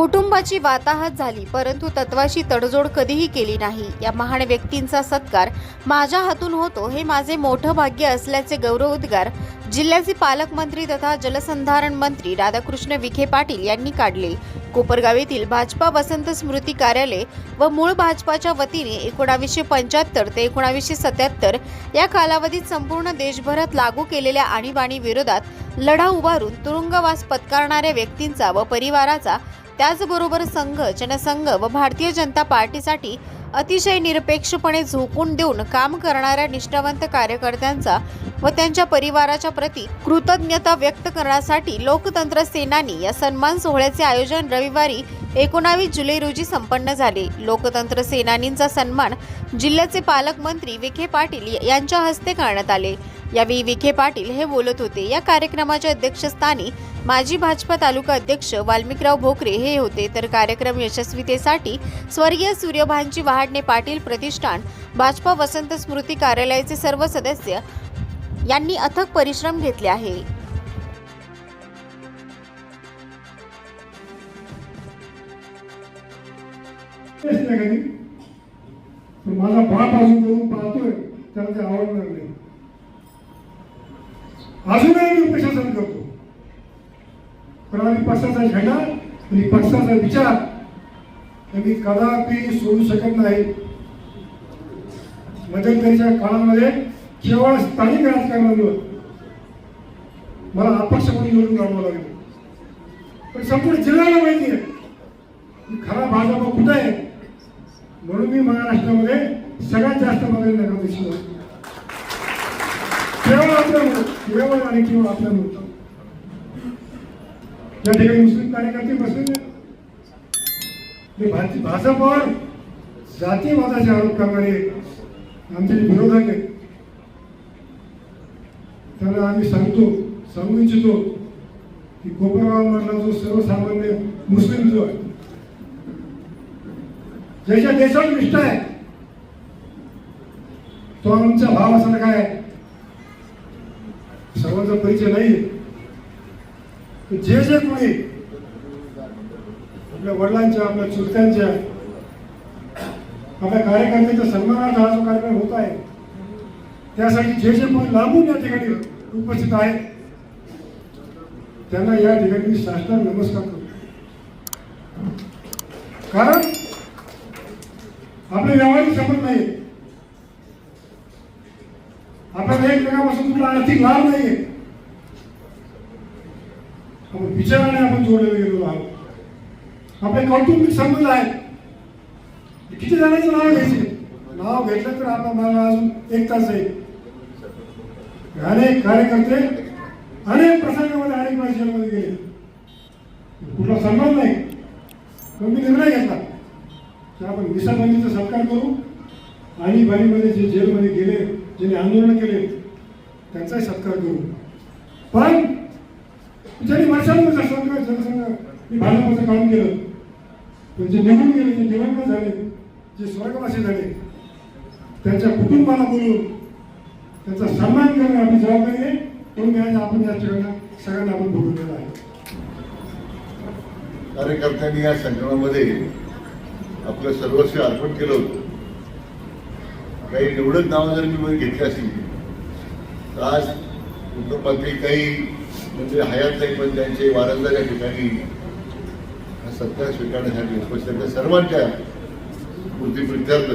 कुटुंबाची वाताहत झाली परंतु तत्वाशी तडजोड कधीही केली नाही. या महान व्यक्तींचा सत्कार माझ्या हातून होतो हे माझे मोठं भाग्य असल्याचे गौरवोद्गार जिल्ह्याचे पालकमंत्री तथा जलसंधारण मंत्री राधाकृष्ण विखे पाटील यांनी काढले. कोपरगाव येथील भाजपा वसंत स्मृती कार्यालय व मूळ भाजपाच्या वतीने एकोणावीसशे पंच्याहत्तर ते एकोणावीसशे सत्याहत्तर या कालावधीत संपूर्ण देशभरात लागू केलेल्या आणीबाणी विरोधात लढा उभारून तुरुंगवास पत्करणाऱ्या व्यक्तींचा व परिवाराचा त्याचबरोबर संघ जनसंघ व भारतीय जनता पार्टीसाठी अतिशय निरपेक्षपणे झोकून देऊन काम करणाऱ्या निष्ठावंत कार्यकर्त्यांचा व त्यांच्या परिवाराच्या प्रती कृतज्ञता व्यक्त करण्यासाठी लोकतंत्र सेनानी या सन्मान सोहळ्याचे आयोजन रविवारी एकोणावीस जुलै रोजी संपन्न झाले. लोकतंत्र सेनानींचा सन्मान जिल्ह्याचे पालकमंत्री विखे पाटील यांच्या हस्ते करण्यात आले. यावेळी विखे पाटील हे बोलत होते. या कार्यक्रमाच्या अध्यक्षस्थानी माजी भाजपा तालुका अध्यक्ष वाल्मिकराव भोकरे हे होते. तर कार्यक्रम यशस्वीतेसाठी स्वर्गीय सूर्यभानजी वहाडणे पाटील प्रतिष्ठान भाजपा वसंत स्मृती कार्यालयाचे सर्व सदस्य यांनी अथक परिश्रम घेतले आहे. तेच पण माझा बाप अजून करून पाहतोय त्याला ते आवडणार नाही. अजूनही मी प्रशासन करतो. पण आम्ही पक्षाचा झेंडा आणि पक्षाचा विचार हे मी कदापि सोडू शकत नाही. मध्यंतरीच्या काळामध्ये केवळ स्थानिक राजकारणामुळं मला अपक्ष म्हणून निवडून काढावं लागलं. पण संपूर्ण जिल्ह्याला माहिती आहे की खरा भाजप कुठं आहे? म्हणून मी महाराष्ट्रामध्ये सगळ्यात जास्त मागणी नगराध्यक्ष दिसलो. केवळ आपल्यामुळे केवळ आणि केवळ आपल्यामुळे या ठिकाणी मुस्लिम कार्यकर्ते बसलेले हे भाजपवर जातीवादाचे आरोप करणारे आमचे जे विरोधक आहेत त्यांना आम्ही सांगतो सांगू इच्छितो की कोपरगाव मधला जो सर्वसामान्य मुस्लिम जो आहे ज्याच्या देशावर निष्ठा आहे तो आमचा भाव असणार काय सर्वांचा परिचय नाही। जे जे कोणी आपल्या वडिलांच्या आपल्या चुलत्यांच्या आपल्या कार्यकर्त्यांच्या सन्मानार्थ हा जो कार्यक्रम होत आहे त्यासाठी जे जे कोणी लांबून या ठिकाणी उपस्थित आहेत त्यांना या ठिकाणी मी नमस्कार करतो। कारण आपले व्यावहारिक संबंध नाही आपल्याला एकमेकापासून कुठला आर्थिक लाभ नाहीये. आपण विचाराने आपण जोडले गेलो आहोत. आपले कौटुंबिक संबंध आहेत. किती जणांचं नाव घ्यायचे? नाव घेतलं तर आता मला अजून एक तास आहे. अनेक कार्यकर्ते अनेक प्रसंगामध्ये अनेक वेळा गेले. कुठला संबंध नाही. पण मी निर्णय घेतला. की सत्कार करू आणि बारीमध्ये जे जेलमध्ये गेले ज्यांनी आंदोलन केले त्यांचाही सत्कार करू. पण ज्यांनी वर्षांमध्ये संघ जनसंघ मी भाजपचं काम केलं पण जे निघून गेले जे दिवंगत झाले जे स्वर्गवासी झाले त्यांच्या कुटुंबाला बोलून त्यांचा सन्मान करणं आपली जबाबदारी आहे म्हणून आज आपण या ठिकाणी सगळ्यांना आपण बोलून आहे. कार्यकर्त्यांनी या संग्रामामध्ये आपलं सर्वस्व अर्पण केलं होतं काही निवडक नावं जर मी मध्ये घेतली असतील तर आज कुटुंबातील काही म्हणजे हयात नाही पण त्यांचे वारसदार या ठिकाणी हा सत्ता स्वीकारण्यासाठी उपस्थित आहेत. त्या सर्वांच्या स्मृतीप्रित्यर्थ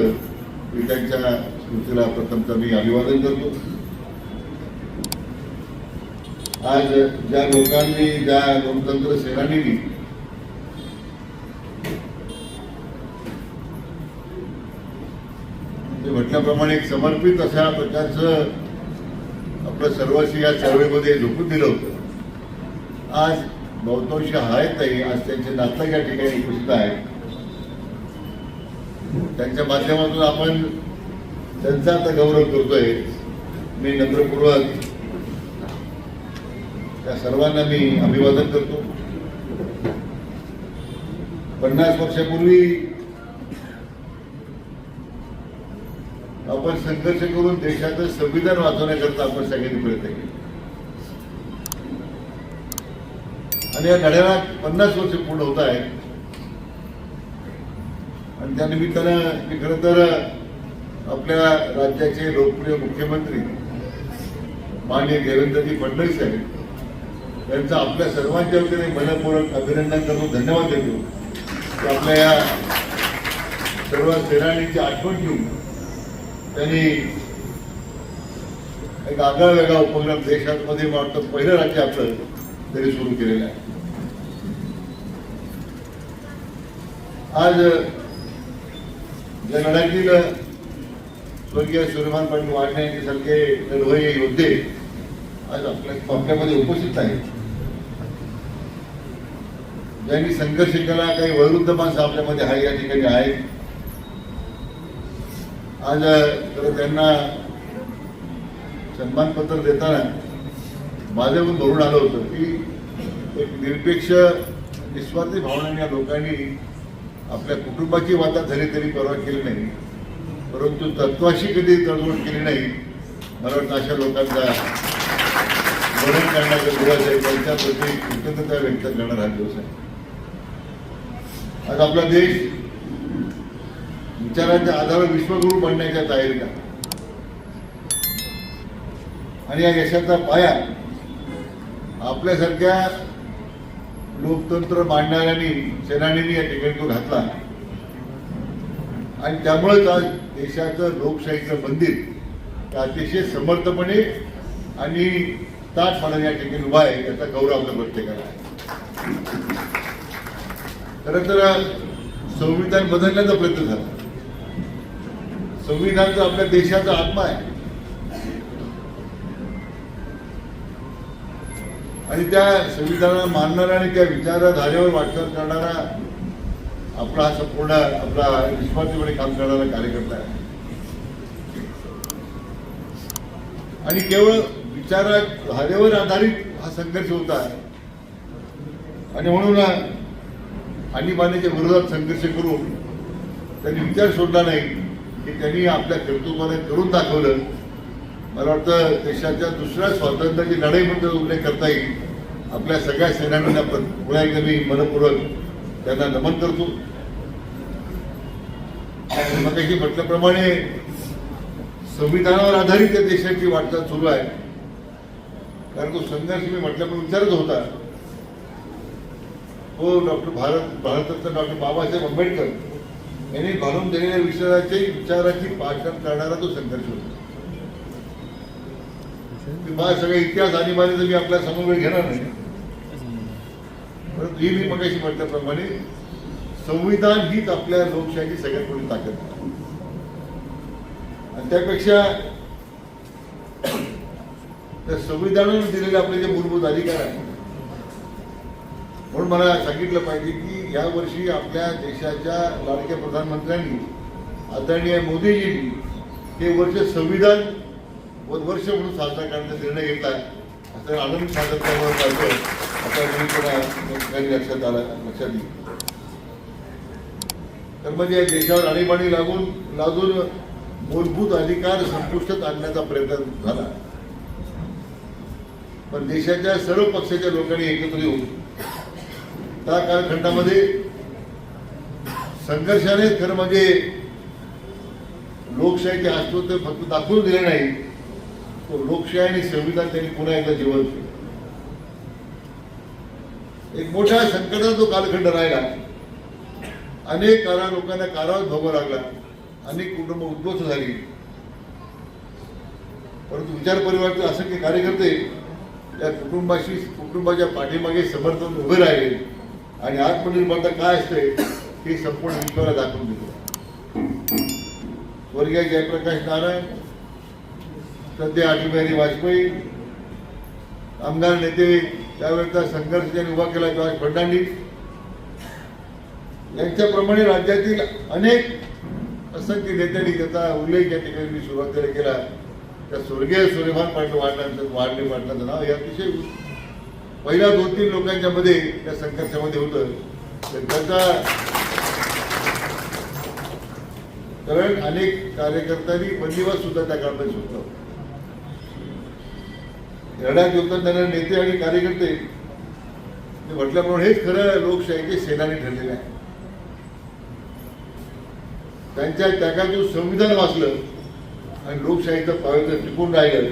मी त्यांच्या स्मृतीला प्रथमतः मी अभिवादन करतो आज ज्या लोकांनी ज्या लोकतंत्र सेनानी ते म्हटल्याप्रमाणे एक समर्पित अशा प्रकारचं आपलं सर्वस्व या चळवळीमध्ये झोपून दिलं होतं. आज बहुतांश आहेत नाही आज त्यांचे नातक या ठिकाणी उपस्थित आहेत. त्यांच्या माध्यमातून आपण त्यांचा आता गौरव करतोय. मी नम्रपूर्वक त्या सर्वांना मी अभिवादन करतो. पन्नास वर्षापूर्वी आपण संघर्ष करून देशाचं संविधान वाचवण्याकरता आपण सगळ्यांनी प्रयत्न केले. आणि या लढ्याला पन्नास वर्ष पूर्ण होत आहेत. आणि त्या निमित्तानं मी खरं तर आपल्या राज्याचे लोकप्रिय मुख्यमंत्री माननीय देवेंद्रजी फडणवीस साहेब त्यांचं आपल्या सर्वांच्या वतीने मनपूर्वक अभिनंदन करतो धन्यवाद देतो. की आपल्या या सर्व सेनानीची आठवण घेऊन त्यांनी एक आगळा वेगळा उपक्रम देशामध्ये मध्ये वाटतं पहिलं राज्य आपलं तरी सुरू केलेलं आहे. आज या लढ्यातील स्वर्गीय सूर्यमान पाटील वाढणे यांच्यासारखे लढवय योद्धे आज आपल्या आपल्यामध्ये उपस्थित आहेत. ज्यांनी संघर्ष केला काही वैरुद्ध माणसं आपल्यामध्ये आहे या ठिकाणी आहेत. आज त्यांना सन्मानपत्र देताना माझ्याकडून भरून आलं होतं की एक निरपेक्ष निस्वार्थी भावनाने या लोकांनी आपल्या कुटुंबाची वाता झाली तरी परवा केली नाही. परंतु तत्वाशी कधी तडजोड केली नाही मला वाटतं अशा लोकांचा वर्णन करण्याचा दिवस आहे त्यांच्याप्रती कृतज्ञता व्यक्त करणारा हा दिवस आहे. आज आपला देश विचारांच्या आधारे विश्वगुरू बनण्याच्या तयारीला आणि या यशाचा पाया आपल्यासारख्या लोकतंत्र मांडणाऱ्यांनी सेनानींनी या ठिकाणी तो घातला. आणि त्यामुळेच आज देशाचं लोकशाहीचं मंदिर अतिशय समर्थपणे आणि ताटपणाने या ठिकाणी उभा आहे याचा गौरव आपल्या प्रत्येकाला आहे. खरं तर संविधान बदलण्याचा प्रयत्न झाला. संविधान आपल्या देशाचा आत्मा आहे. आणि त्या संविधानाला मानणारा आणि त्या विचारधारेवर वाटचाल करणारा आपला हा संपूर्ण आपला विश्वासीपणे काम करणारा कार्यकर्ता आहे. आणि केवळ विचारधारेवर आधारित हा संघर्ष होता आणि म्हणून आणीबाणीच्या विरोधात संघर्ष करून त्यांनी विचार सोडला नाही. की त्यांनी आपल्या कर्तृत्वाने करून दाखवलं. मला वाटतं देशाच्या दुसऱ्या स्वातंत्र्याची लढाई म्हणून उल्लेख करता येईल. आपल्या सगळ्या सेनानींना पुन्हा एकदा मी मनपूर्वक त्यांना नमन करतो. मगाशी म्हटल्याप्रमाणे संविधानावर आधारित त्या देशाची वाटचाल सुरू आहे. कारण तो संघर्ष मी म्हटल्याप्रमाणे विचारत होता. हो डॉक्टर भारत भारतरत्न डॉक्टर बाबासाहेब आंबेडकर. यांनी घालून दिलेल्या विचाराची विचाराची पाचन करणारा तो संघर्ष होता. मी इतिहास आणि माझे मी आपल्यासमोर वेळ घेणार नाही. परंतु ही मी मगाशी म्हटल्याप्रमाणे संविधान हीच आपल्या लोकशाहीची सगळ्यात मोठी ताकद. आणि त्यापेक्षा त्या संविधानाने दिलेले आपले जे मूलभूत अधिकार आहेत म्हणून मला सांगितलं पाहिजे की या वर्षी आपल्या देशाच्या लाडक्या प्रधानमंत्र्यांनी आदरणीय मोदीजींनी हे वर्ष संविधान व वर्ष म्हणून साजरा करण्याचा निर्णय घेतला असं आनंद साजरा करण्यावर आता मी लक्षात आला लक्षात येईल तर म्हणजे या देशावर आणीबाणी लागून लागून मूलभूत अधिकार संपुष्टात आणण्याचा प्रयत्न झाला. पण देशाच्या सर्व पक्षाच्या लोकांनी एकत्र येऊन त्या कालखंडामध्ये संघर्षाने खरं म्हणजे लोकशाहीचे अस्तित्व फक्त दाखवून दिले नाही तो लोकशाही आणि संविधान त्यांनी पुन्हा एकदा जीवन केलं. एक मोठ्या संकटाचा तो कालखंड राहिला. अनेक कारा लोकांना कारावास भोगावं लागला. अनेक कुटुंब उद्ध्वस्त झाली. परंतु विचार परिवारचे असंख्य कार्यकर्ते त्या कुटुंबाशी कुटुंबाच्या पाठीमागे समर्थन उभे राहिले. आणि आत्मनिर्भरता काय असते हे संपूर्ण विश्वाला दाखवून दिलं स्वर्गीय जयप्रकाश नारायण सध्या अटल बिहारी वाजपेयी आमदार नेते त्यावेळेचा संघर्ष ज्यांनी उभा केला जॉर्ज फर्नांडिस यांच्याप्रमाणे राज्यातील अनेक असंख्य नेत्यांनी त्याचा उल्लेख या ठिकाणी मी सुरुवातीला केला. त्या स्वर्गीय सूर्यभान पाटील वाढण्याचं वाढले पाटलाचं नाव हे अतिशय पहिल्या दोन तीन लोकांच्या मध्ये त्या संघर्षामध्ये होतं. तर त्याचा कारण अनेक कार्यकर्त्यांनी बंदिवास सुद्धा त्या काळात सुद्धा लढ्यात योगदान देणारे नेते आणि कार्यकर्ते ते म्हटल्याप्रमाणे हेच खरं लोकशाहीचे सेनानी ठरलेले आहे. त्यांच्या त्यागातून संविधान वाचलं आणि लोकशाहीचं पावित्र्य टिकून राहिलं.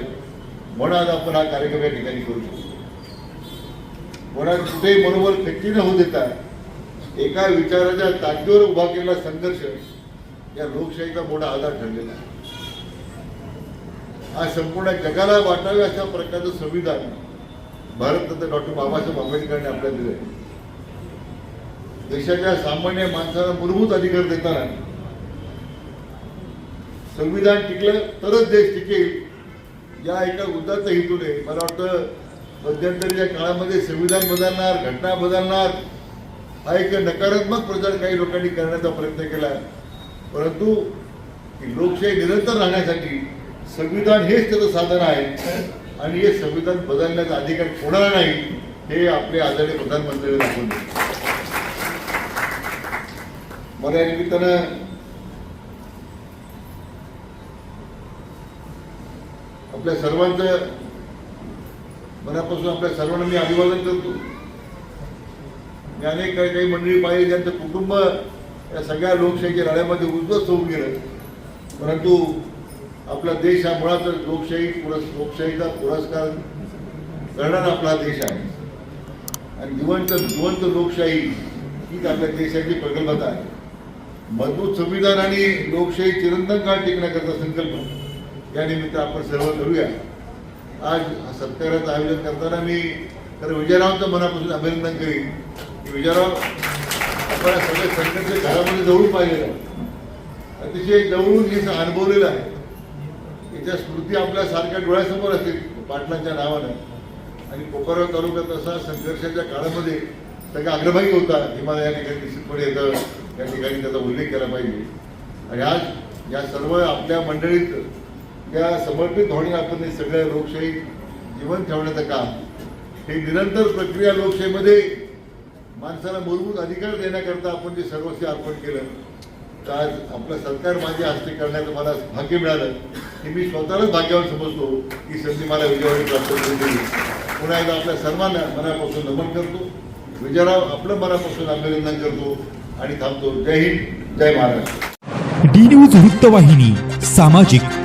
म्हणून आज आपण हा कार्यक्रम या ठिकाणी करू शकतो. कोणा कुठेही मनोबल खच्ची न होऊ देता एका विचाराच्या ताकदीवर उभा केलेला संघर्ष या लोकशाहीचा मोठा आधार ठरलेला आहे. आज संपूर्ण जगाला वाटावे अशा प्रकारचं संविधान भारतरत्न डॉक्टर बाबासाहेब आंबेडकरांनी आपल्याला दिलं आहे देशाच्या सामान्य माणसाला मूलभूत अधिकार देताना संविधान टिकलं तरच देश टिकेल या एका उदात्त हेतूने मला वाटतं मध्यंतरीच्या काळामध्ये संविधान बदलणार घटना बदलणार हा एक नकारात्मक प्रचार काही लोकांनी करण्याचा प्रयत्न केला. परंतु लोकशाही निरंतर राहण्यासाठी संविधान हेच त्याचं साधन आहे आणि हे संविधान बदलण्याचा अधिकार कोणाला नाही हे आपले आदरणीय प्रधानमंत्र्यांनी दाखवून दिले. मला या निमित्तानं आपल्या सर्वांचं मनापासून आपल्या सर्वांना मी अभिवादन करतो. मी अनेक काही काही मंडळी पाहिजे ज्यांचं कुटुंब या सगळ्या लोकशाहीच्या लढ्यामध्ये उद्ध्वस्त होऊन गेलं. परंतु आपला देश हा मुळातच लोकशाही पुरस् लोकशाहीचा पुरस्कार करणारा आपला देश आहे. आणि जिवंत जिवंत लोकशाही हीच आपल्या देशाची प्रगल्भता आहे. मजबूत संविधान आणि लोकशाही चिरंतन काळ टिकण्याकरता संकल्प. या निमित्त आपण सर्व करूया. आज हा सत्काराचं आयोजन करताना मी तर विजयरावांचं मनापासून अभिनंदन करीन. की विजयराव आपण सगळे सगळ्या संकटच्या घरामध्ये जवळून पाहिलेलं आहे. अतिशय जवळून हे अनुभवलेलं आहे. त्याच्या स्मृती आपल्या सारख्या डोळ्यासमोर असतील पाटलांच्या नावानं. आणि कोपरगाव तालुक्यात असा संघर्षाच्या काळामध्ये सगळा अग्रभागी होता. हे मला या ठिकाणी निश्चितपणे येतं या ठिकाणी त्याचा उल्लेख केला पाहिजे. आणि आज या सर्व आपल्या मंडळीत त्या समर्पित होणे आपण हे सगळ्या लोकशाही जीवन ठेवण्याचं काम. हे निरंतर प्रक्रिया लोकशाहीमध्ये माणसाला मूलभूत अधिकार देण्याकरता आपण जे सर्वस्व अर्पण केलं तर आज आपलं सरकार माझ्या हस्ते करण्याचं मला भाग्य मिळालं हे मी स्वतःलाच भाग्यावर समजतो ही संधी मला विजयावर प्राप्त करून दिली पुन्हा एकदा आपल्या सर्वांना मनापासून नमन करतो. विजयराव आपलं मनापासून अभिनंदन करतो आणि थांबतो. जय हिंद जय महाराष्ट्र. डी न्यूज वृत्तवाहिनी सामाजिक